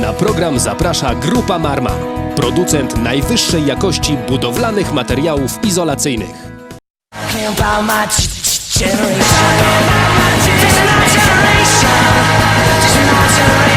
Na program zaprasza Grupa Marma, producent najwyższej jakości budowlanych materiałów izolacyjnych. generation. Generation. Generation,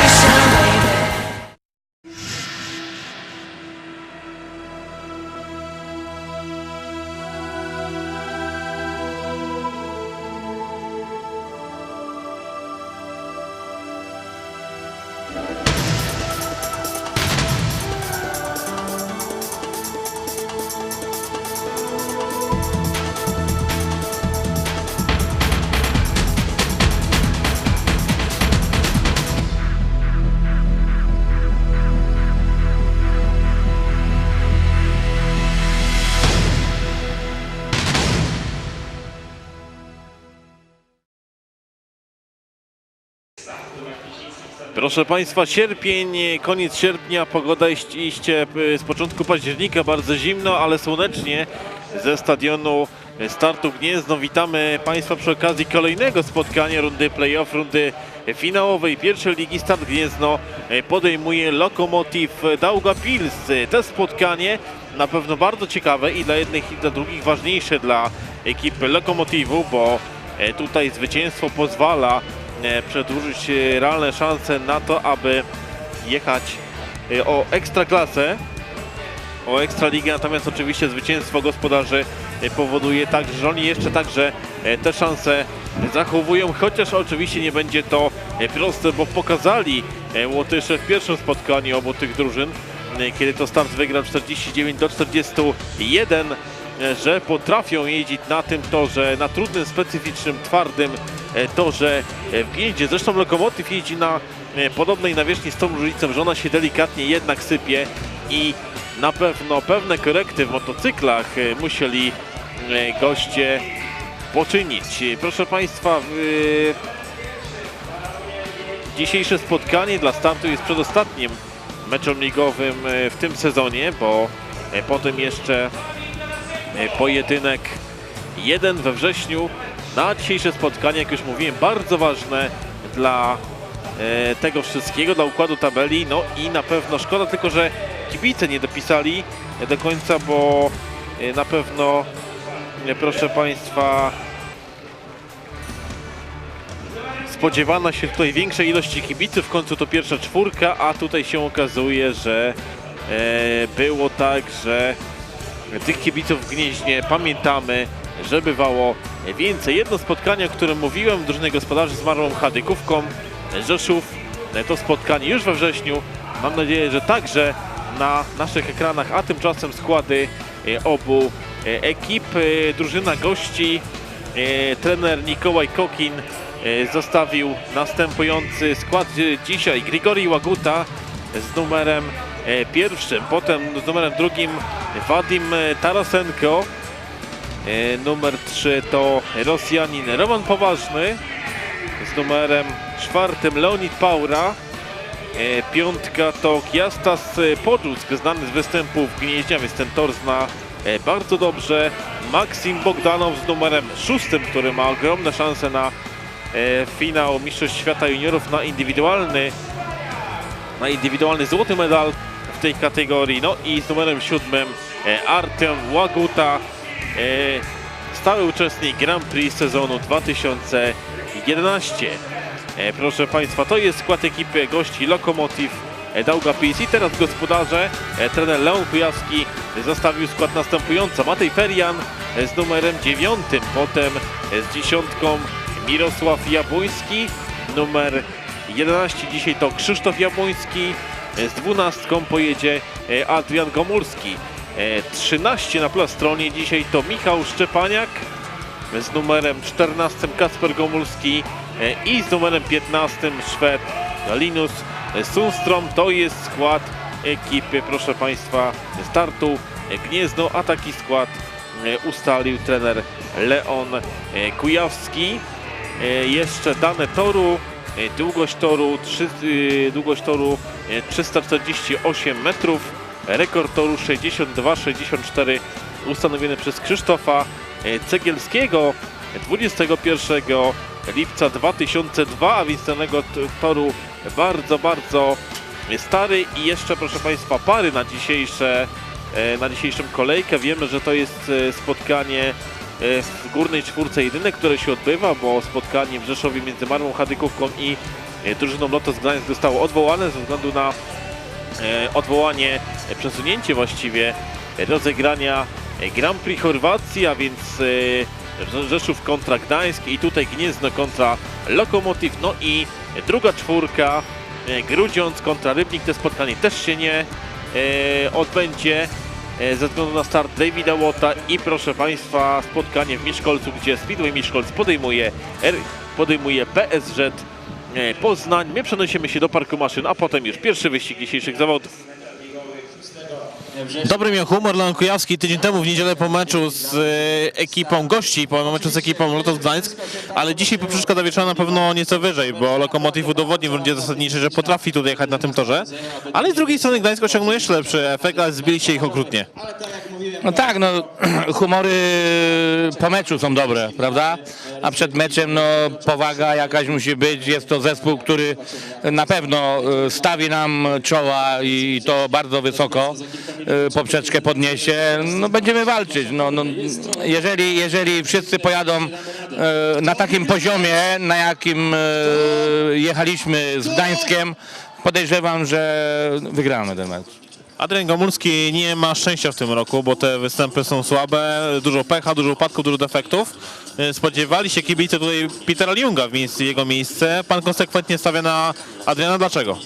Proszę Państwa, sierpień, koniec sierpnia, pogoda iście e, z początku października, bardzo zimno, ale słonecznie ze stadionu Startu Gniezno. Witamy Państwa przy okazji kolejnego spotkania rundy playoff, rundy finałowej pierwszej ligi Start Gniezno e, podejmuje Lokomotiv Daugavpils. To spotkanie na pewno bardzo ciekawe i dla jednych i dla drugich ważniejsze dla ekipy Lokomotivu, bo tutaj zwycięstwo pozwala przedłużyć e, realne szanse na to, aby jechać e, o ekstraklasę, o ekstraligę, natomiast oczywiście zwycięstwo gospodarzy e, powoduje tak, że oni jeszcze także e, te szanse zachowują, chociaż oczywiście nie będzie to e, proste, bo pokazali e, Łotysze w pierwszym spotkaniu obu tych drużyn, e, kiedy to start wygrał 49 do 41, e, że potrafią jeździć na tym torze, na trudnym, specyficznym, twardym e, torze e, w Gnieździe. Zresztą Lokomotyw jeździ na e, podobnej nawierzchni z tą różnicą, że ona się delikatnie jednak sypie i na pewno pewne korekty w motocyklach e, musieli goście poczynić. Proszę Państwa, dzisiejsze spotkanie dla startu jest przedostatnim meczem ligowym w tym sezonie, bo potem jeszcze pojedynek jeden we wrześniu na dzisiejsze spotkanie, jak już mówiłem, bardzo ważne dla e, tego wszystkiego, dla układu tabeli. No i na pewno szkoda tylko, że kibice nie dopisali do końca, bo e, na pewno, e, proszę Państwa, spodziewano się tutaj większej ilości kibiców, w końcu to pierwsza czwórka, a tutaj się okazuje, że e, było tak, że tych kibiców w Gnieźnie pamiętamy, że bywało więcej. Jedno spotkanie, o którym mówiłem, drużyny gospodarzy z Marlą Chadykówką, Rzeszów. To spotkanie już we wrześniu. Mam nadzieję, że także na naszych ekranach, a tymczasem składy e, obu e, ekip. E, Drużyna gości, trener Mikołaj Kokin zostawił następujący skład dzisiaj. Grigori Łaguta z numerem pierwszym, potem z numerem drugim Wadim Tarasenko, Numer 3 to Rosjanin Roman Poważny z numerem czwartym Leonid Paura. E, Piątka to Kiastas e, Podłuck, znany z występów w więc ten tor zna e, bardzo dobrze. Maksim Bogdanow z numerem szóstym, który ma ogromne szanse na e, finał Mistrzostw Świata Juniorów na indywidualny na indywidualny złoty medal w tej kategorii. No i z numerem siódmym e, Artem Łaguta, e, stały uczestnik Grand Prix sezonu 2011. E, Proszę Państwa, to jest skład ekipy gości Lokomotiv e, Daugavpils i teraz gospodarze, e, trener Leon Kujawski zostawił skład następująco. Matej Ferian e, z numerem dziewiątym, potem e, z dziesiątką Mirosław Jabłoński, numer 11 dzisiaj to Krzysztof Jabłoński, e, z dwunastką pojedzie e, Adrian Gomulski. E, 13 na plastronie dzisiaj to Michał Szczepaniak, z numerem 14 Kasper Gomulski e, i z numerem 15 Szwed Linus Sundstrom. To jest skład ekipy, proszę Państwa, startu Gniezno, a taki skład e, ustalił trener Leon e, Kujawski. E, Jeszcze dane toru, e, długość toru, trzy, e, długość toru e, 348 metrów, rekord toru 62-64 ustanowiony przez Krzysztofa e, Cegielskiego 21 lipca 2002, a więc danego toru bardzo, bardzo stary i jeszcze proszę Państwa pary na dzisiejsze e, na dzisiejszą kolejkę. Wiemy, że to jest e, spotkanie w górnej czwórce jedyne, które się odbywa, bo spotkanie w Rzeszowie między Marmą Chadykówką i drużyną Lotos Gdańsk zostało odwołane ze względu na odwołanie, e, przesunięcie właściwie e, rozegrania e, Grand Prix Chorwacji, a więc e, Rzeszów kontra Gdańsk i tutaj Gniezno kontra Lokomotiv, no i druga czwórka e, Grudziądz kontra Rybnik, to spotkanie też się nie e, odbędzie e, ze względu na start Davida Łota i proszę Państwa spotkanie w Miszkolcu, gdzie Speedway Miszkolc podejmuje, podejmuje PSZ e, Poznań. My przenosimy się do parku maszyn, a potem już pierwszy wyścig dzisiejszych zawodów. Dobry miał humor Leon Kujawski tydzień temu w niedzielę po meczu z e, ekipą gości, po meczu z ekipą Lotos Gdańsk, ale dzisiaj poprzeczka do wieczora na pewno nieco wyżej, bo Lokomotiv udowodnił w rundzie zasadniczej, że potrafi tutaj jechać na tym torze, ale z drugiej strony Gdańsk osiągnął jeszcze lepszy efekt, ale zbiliście ich okrutnie. No tak, no humory po meczu są dobre, prawda? A przed meczem no powaga jakaś musi być. Jest to zespół, który na pewno e, stawi nam czoła i to bardzo wysoko poprzeczkę podniesie. No będziemy walczyć. No, no, jeżeli, jeżeli wszyscy pojadą e, na takim poziomie, na jakim e, jechaliśmy z Gdańskiem, podejrzewam, że wygramy ten mecz. Adrian Gomulski nie ma szczęścia w tym roku, bo te występy są słabe, dużo pecha, dużo upadków, dużo defektów. Spodziewali się kibice tutaj Petera Liunga w jego miejsce. Pan konsekwentnie stawia na Adriana. Dlaczego?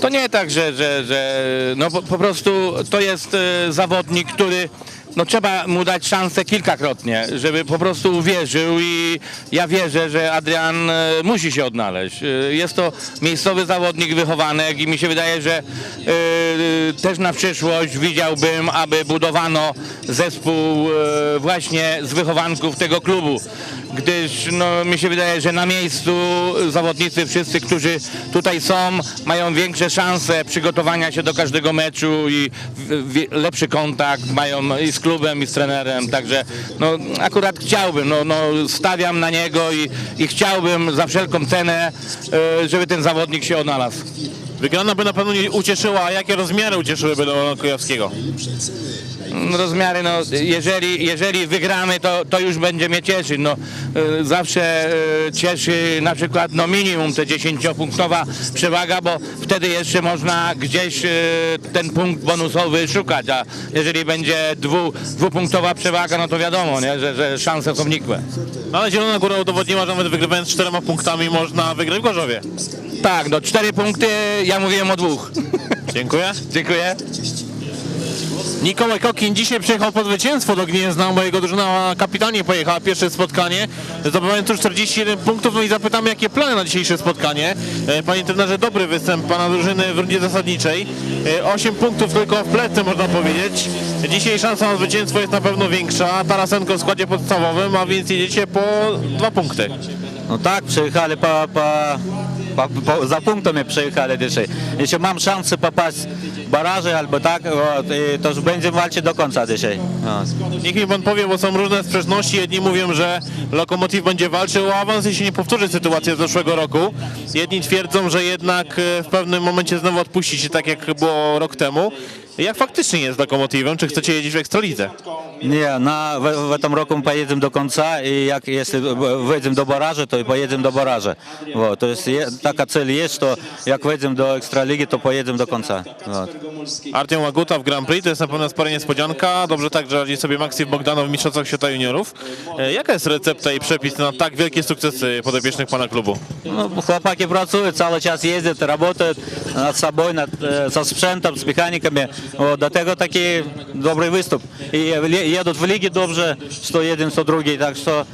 To nie tak, że, że, że no po, po prostu to jest e, zawodnik, który no trzeba mu dać szansę kilkakrotnie, żeby po prostu uwierzył i ja wierzę, że Adrian e, musi się odnaleźć. E, Jest to miejscowy zawodnik wychowanek i mi się wydaje, że też na przyszłość widziałbym, aby budowano zespół właśnie z wychowanków tego klubu, gdyż no, mi się wydaje, że na miejscu zawodnicy wszyscy, którzy tutaj są, mają większe szanse przygotowania się do każdego meczu i lepszy kontakt mają i z klubem, i z trenerem, także no, akurat chciałbym, no, no, stawiam na niego i, i chciałbym za wszelką cenę, e, żeby ten zawodnik się odnalazł. Wygrana by na pewno nie ucieszyła, a jakie rozmiary ucieszyłyby Leona Kujawskiego? Rozmiary, no, jeżeli, jeżeli wygramy, to, to już będzie mnie cieszyć. No, e, zawsze e, cieszy na przykład no, minimum te 10-punktowa przewaga, bo wtedy jeszcze można gdzieś e, ten punkt bonusowy szukać, a jeżeli będzie dwu, dwupunktowa przewaga, no to wiadomo, nie, że, że szanse są nikłe. No, ale Zielona Góra udowodniła, że nawet wygrywając czterema punktami można wygrać w Gorzowie. Tak, no cztery punkty, ja mówiłem o dwóch. Dziękuję. Dziękuję. Nikołaj Kokin dzisiaj przyjechał po zwycięstwo do Gniezna, bo jego drużyna kapitanie pojechała pierwsze spotkanie, zdobywając już 41 punktów. No i zapytamy, jakie plany na dzisiejsze spotkanie. E, Panie trenerze, dobry występ pana drużyny w rundzie zasadniczej. 8 punktów tylko w plecy, można powiedzieć. Dzisiaj szansa na zwycięstwo jest na pewno większa. Tarasenko w składzie podstawowym, a więc jedziecie po dwa punkty. No tak, przyjechali po, za punktami przyjechali dzisiaj. Jeśli mam szansę popaść baraże albo tak, to już będziemy walczyć do końca dzisiaj. No. Niech mi pan powie, bo są różne sprzeczności. Jedni mówią, że Lokomotiv będzie walczył o awans, się nie powtórzy sytuacja z zeszłego roku. Jedni twierdzą, że jednak e, w pewnym momencie znowu odpuści się, tak jak było rok temu. Jak faktycznie jest z Lokomotywem? Czy chcecie jeździć w Ekstralidze? Nie, na, w, w tym roku pojedziemy do końca i jak jeśli wejdziemy do baraży, to i pojedziemy do baraży. Вот. To jest je, taka cel jest, to jak wejdziemy do Ekstraligi, to pojedziemy do końca. Вот. Artem Łaguta w Grand Prix to jest na pewno spora niespodzianka. Dobrze tak, że radzi sobie Maksim Bogdanow w Mistrzostwach Świata Juniorów. E, Jaka jest recepta i przepis na tak wielkie sukcesy podopiecznych pana klubu? Ну, хлопаки працуют, целый час ездят, работают над собой, над, э, со спrzętem, z mechanikami. Вот, do tego taki dobry występ. I le- jedут w ligi dobrze, co jeden, co drugi, tak że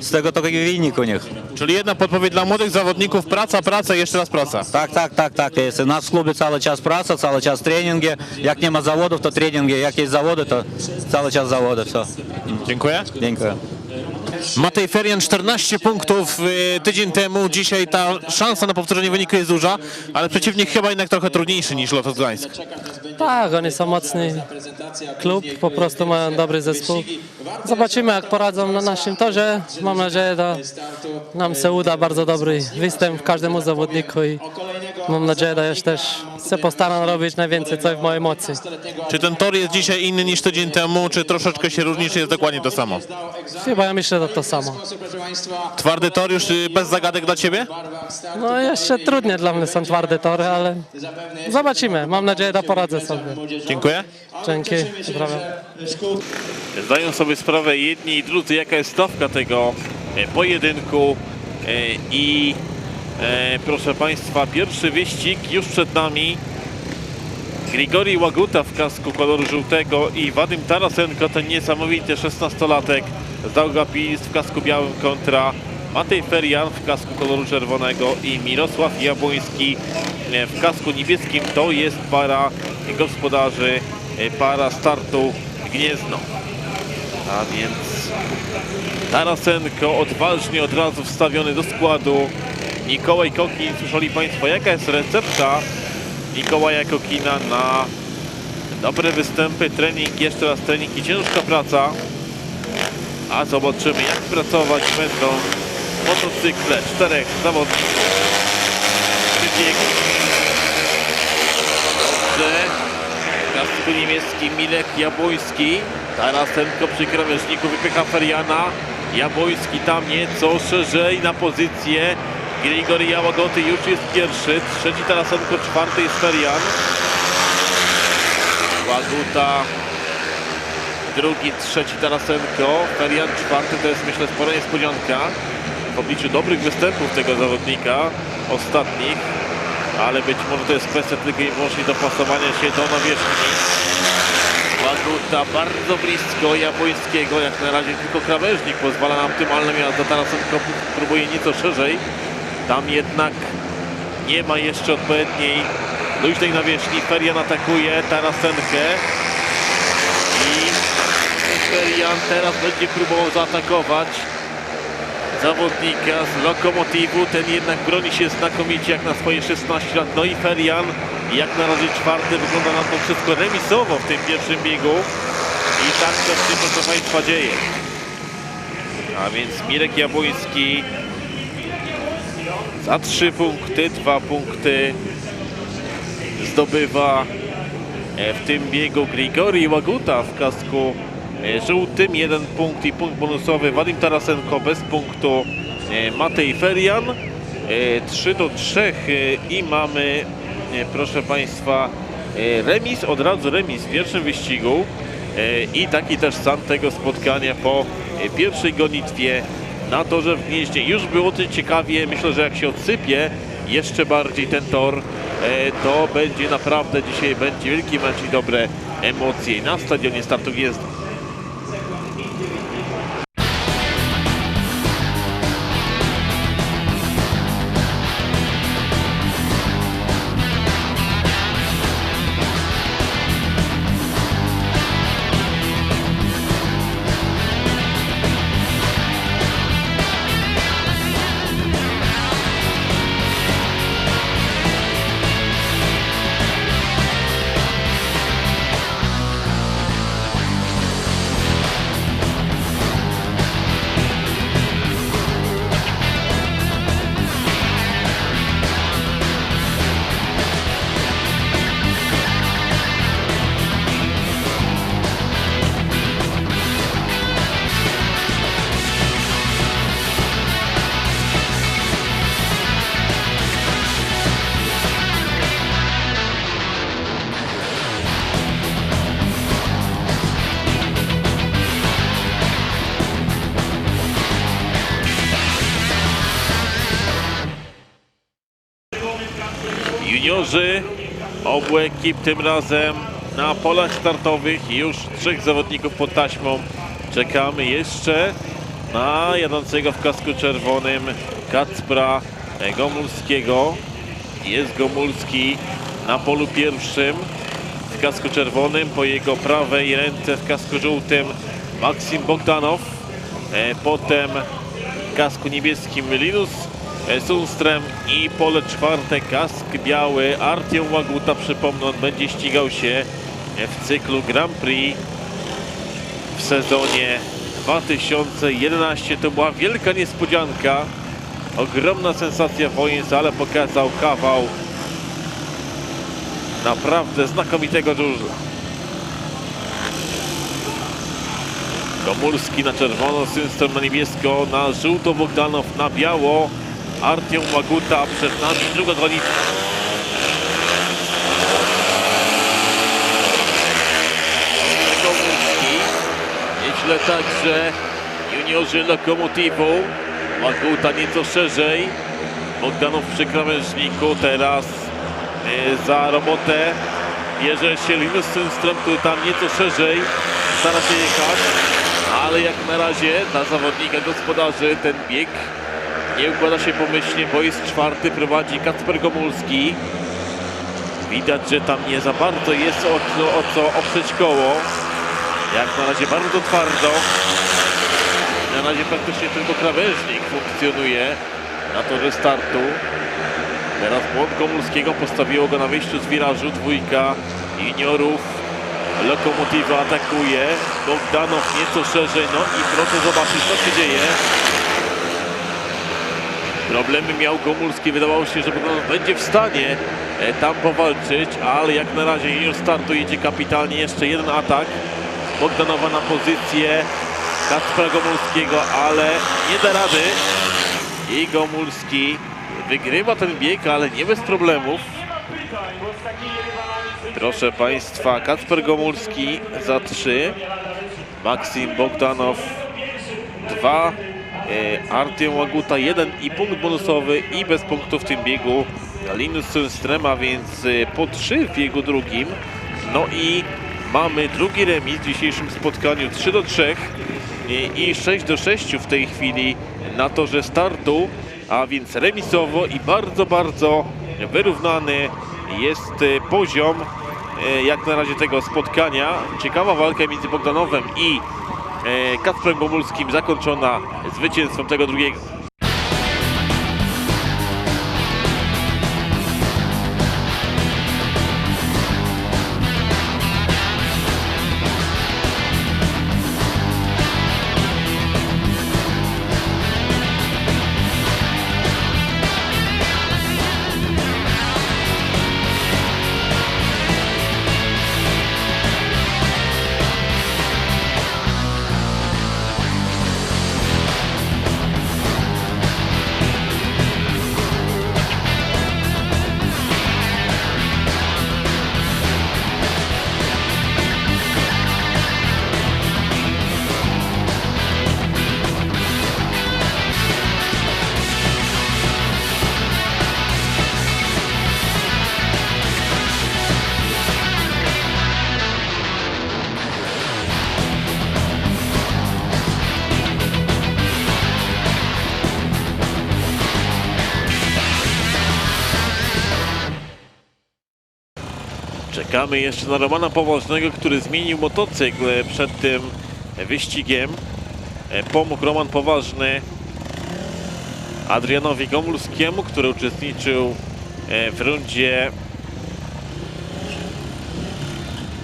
z tego to taki wynik u nich. Czyli jedna podpowiedź dla młodych zawodników, praca, praca i jeszcze raz praca. Tak, tak, tak, tak jest. U nas w klubie cały czas praca, cały czas treningi. Jak nie ma zawodów, to treningi. Jak jest zawody, to cały czas zawody. Все. Dziękuję. Dziękuję. Matej Ferian 14 punktów y, tydzień temu. Dzisiaj ta szansa na powtórzenie wyniku jest duża, ale przeciwnik chyba jednak trochę trudniejszy niż Lotos Gdańsk. Tak, oni są mocny klub, po prostu mają dobry zespół. Zobaczymy jak poradzą na naszym torze. Mam nadzieję, że nam się uda bardzo dobry występ każdemu zawodniku i mam nadzieję, że już też się postaram robić najwięcej, co w mojej mocy. Czy ten tor jest dzisiaj inny niż tydzień temu, czy troszeczkę się różni, czy jest dokładnie to samo? Chyba ja myślę, że to samo. Twardy tor już y, bez zagadek dla Ciebie? No jeszcze trudnie dla mnie są twarde tory, ale zobaczymy. Mam nadzieję, że poradzę sobie. Dziękuję. Dzięki, pozdrawiam. Zdają sobie sprawę jedni i drudzy, jaka jest stawka tego e, pojedynku e, i e, proszę Państwa, pierwszy wyścig już przed nami. Grigori Łaguta w kasku koloru żółtego i Wadim Tarasenko, ten niesamowity 16-latek z Daugavpils w kasku białym kontra Matej Ferian w kasku koloru czerwonego i Mirosław Jabłoński e, w kasku niebieskim. To jest para gospodarzy, e, para startu Gniezno. A więc Tarasenko odważnie od razu wstawiony do składu. Mikołaj Kokin, słyszeli Państwo jaka jest recepta Mikołaja Kokina na dobre występy, trening, jeszcze raz trening i ciężka praca. A zobaczymy jak pracować będą motocykle czterech zawodników. Wybieg. Dobrze. Kasku niemieckim Milek Jabłoński. Tarasenko przy krawężniku wypycha Feriana. Jabłoński tam nieco szerzej na pozycję. Grigori Jałagoty już jest pierwszy. Trzeci Tarasenko, czwarty jest Ferian. Łaguta drugi, trzeci Tarasenko, Ferian czwarty to jest myślę spora niespodzianka w obliczu dobrych występów tego zawodnika ostatnich, ale być może to jest kwestia tylko i wyłącznie dopasowania się do nawierzchni. Łaguta bardzo blisko Jabłońskiego, jak na razie tylko krawężnik pozwala nam tym, ale jazda Tarasenko próbuje nieco szerzej. Tam jednak nie ma jeszcze odpowiedniej luźnej nawierzchni. Ferian atakuje Tarasenkę. I Ferian teraz będzie próbował zaatakować zawodnika z Lokomotivu. Ten jednak broni się znakomicie jak na swoje 16 lat. No i Ferian jak na razie czwarty. Wygląda na to wszystko remisowo w tym pierwszym biegu. I tak to się proszę Państwa dzieje. A więc Mirek Jabłoński za 3 punkty, 2 punkty zdobywa E, w tym biegu Grigori Łaguta w kasku e, żółtym. Jeden punkt i punkt bonusowy Wadim Tarasenko bez punktu e, Matej Ferian. 3 do 3 i mamy, proszę Państwa, remis, od razu remis w pierwszym wyścigu i taki też stan tego spotkania po pierwszej gonitwie na torze w Gnieźnie. Już było to ciekawie, myślę, że jak się odsypie jeszcze bardziej ten tor, e, to będzie naprawdę dzisiaj będzie wielki mecz i dobre emocje na stadionie Startu Gniezno. Juniorzy obu ekip tym razem na polach startowych już trzech zawodników pod taśmą. Czekamy jeszcze na jadącego w kasku czerwonym Kacpra Gomulskiego. Jest Gomulski na polu pierwszym w kasku czerwonym, po jego prawej ręce w kasku żółtym Maksim Bogdanow, E, potem w kasku niebieskim Linus Sundström i pole czwarte kask biały Artiom Łaguta, przypomnę, on będzie ścigał się w cyklu Grand Prix w sezonie 2011. To była wielka niespodzianka, ogromna sensacja wojenna, ale pokazał kawał naprawdę znakomitego żużla. Komórski na czerwono, Synstrom na niebiesko, na żółto Bogdanow na biało, Artiom Łaguta przed nami, dwonica. Komórski, nieźle także. Juniorzy Lokomotivu, Łaguta nieco szerzej, Bogdanow przy krawężniku, teraz e, za robotę. Bierze się Linus Synström, który tam nieco szerzej stara się jechać, ale jak na razie dla zawodnika gospodarzy ten bieg nie układa się pomyślnie, bo jest czwarty, prowadzi Kacper Gomulski. Widać, że tam nie za bardzo jest o co, o co oprzeć koło. Jak na razie bardzo twardo. Na razie praktycznie tylko krawężnik funkcjonuje na torze startu. Teraz błąd Gomulskiego postawiło go na wyjściu z wirażu. Dwójka juniorów. Lokomotywa atakuje. Bogdanow nieco szerzej. No i proszę zobaczyć, co się dzieje. Problemy miał Gomulski. Wydawało się, że będzie w stanie e, tam powalczyć, ale jak na razie junior startu jedzie kapitalnie. Jeszcze jeden atak. Bogdanowa na pozycję Kacpra Gomulskiego, ale nie da rady. I Gomulski wygrywa ten bieg, ale nie bez problemów. Proszę Państwa, Kacper Gomulski za 3, Maksim Bogdanow 2, e, Artyom Łaguta 1 i punkt bonusowy i bez punktu w tym biegu Linus Sundström, a więc e, po 3 w biegu drugim. No i mamy drugi remis w dzisiejszym spotkaniu 3 do 3 i 6 do 6 w tej chwili na torze startu, a więc remisowo i bardzo, bardzo wyrównany jest e, poziom e, jak na razie tego spotkania. Ciekawa walka między Bogdanowem i e, Kacprem Gomulskim zakończona zwycięstwem tego drugiego. Czekamy jeszcze na Romana Poważnego, który zmienił motocykl przed tym wyścigiem. E, Pomógł Roman Poważny Adrianowi Gomulskiemu, który uczestniczył e, w rundzie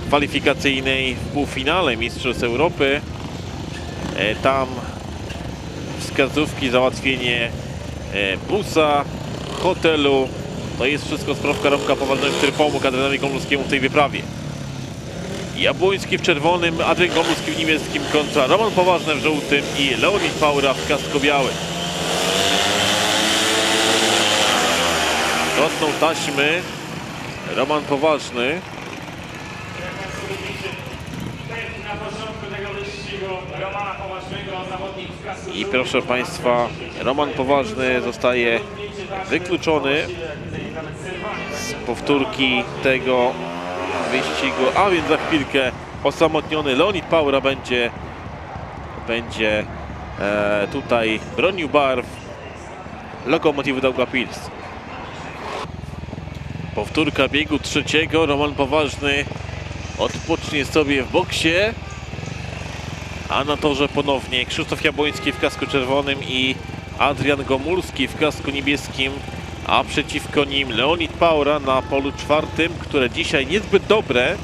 kwalifikacyjnej w półfinale Mistrzostw Europy. E, Tam wskazówki, załatwienie busa, hotelu. To jest wszystko sprawka Romka Poważnego, który pomógł Adrianowi Gomulskiemu w tej wyprawie. Jabłoński w czerwonym, Adrian Gomulski w niebieskim kontra Roman Poważny w żółtym i Leonid Paura w kasko białym. Rosną taśmy. Roman Poważny. I proszę Państwa, Roman Poważny zostaje wykluczony powtórki tego wyścigu, a więc za chwilkę osamotniony Leonid Paura będzie, będzie e, tutaj bronił barw Lokomotywu Daugavpils. Powtórka biegu trzeciego, Roman Poważny odpocznie sobie w boksie, a na torze ponownie Krzysztof Jabłoński w kasku czerwonym i Adrian Gomulski w kasku niebieskim, a przeciwko nim Leonid Paura na polu czwartym, które dzisiaj niezbyt dobre,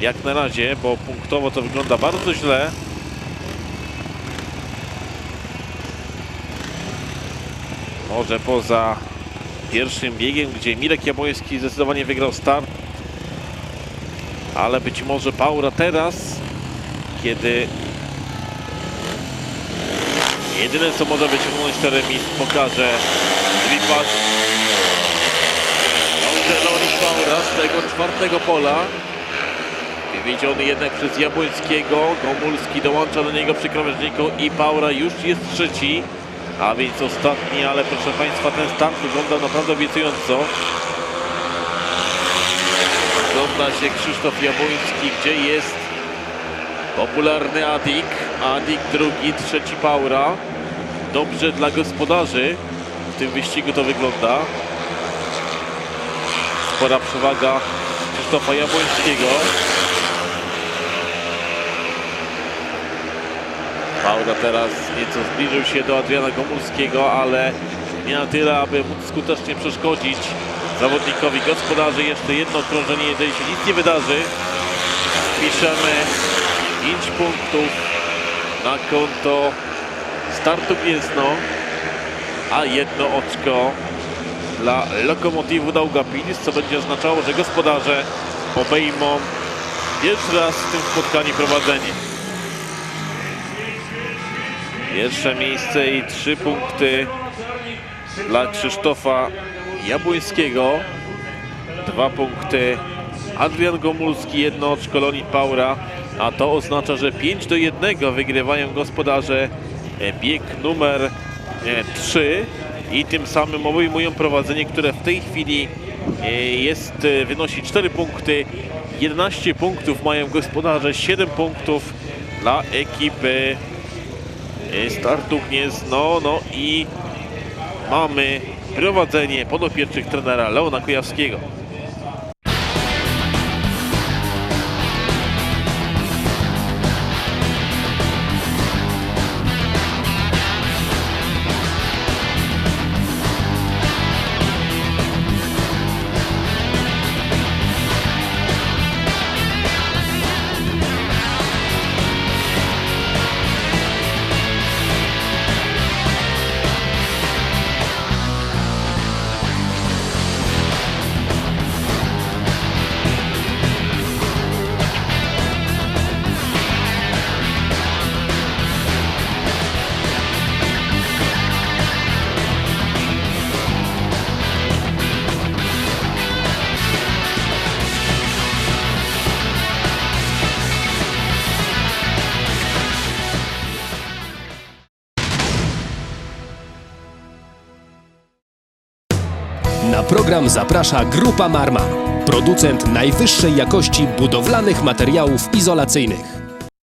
jak na razie, bo punktowo to wygląda bardzo źle. Może poza pierwszym biegiem, gdzie Mirek Jabłoński zdecydowanie wygrał start, ale być może Paura teraz, kiedy jedyne co może wyciągnąć to remis pokaże Dripas. Dobrze, Loris Paura z tego czwartego pola. Wywiedziony jednak przez Jabłońskiego. Gomulski dołącza do niego przy krawężniku i Paura już jest trzeci. A więc ostatni, ale proszę Państwa, ten start wyglądał naprawdę obiecująco. Ogląda się Krzysztof Jabłoński, gdzie jest popularny Adik. Adik drugi, trzeci Paura. Dobrze dla gospodarzy. W tym wyścigu to wygląda. Spora przewaga Krzysztofa Jabłońskiego. Paura teraz nieco zbliżył się do Adriana Gomulskiego, ale nie na tyle, aby móc skutecznie przeszkodzić zawodnikowi gospodarzy. Jeszcze jedno krążenie, jeżeli się nic nie wydarzy. Piszemy 5 punktów na konto startu Gniezno, a jedno oczko dla Lokomotywu Daugavpils, co będzie oznaczało, że gospodarze obejmą pierwszy raz w tym spotkaniu prowadzenie. Pierwsze miejsce i trzy punkty dla Krzysztofa Jabłońskiego. Dwa punkty Adrian Gomulski, jedno od Szkolonii Paura, a to oznacza, że 5 do 1 wygrywają gospodarze e, bieg numer 3 i tym samym obejmują prowadzenie, które w tej chwili e, jest, e, wynosi 4 punkty. 11 punktów mają gospodarze, 7 punktów dla ekipy e, startu Gniezno, no i mamy prowadzenie podopiecznych trenera Leona Kujawskiego. Program zaprasza Grupa Marma, producent najwyższej jakości budowlanych materiałów izolacyjnych.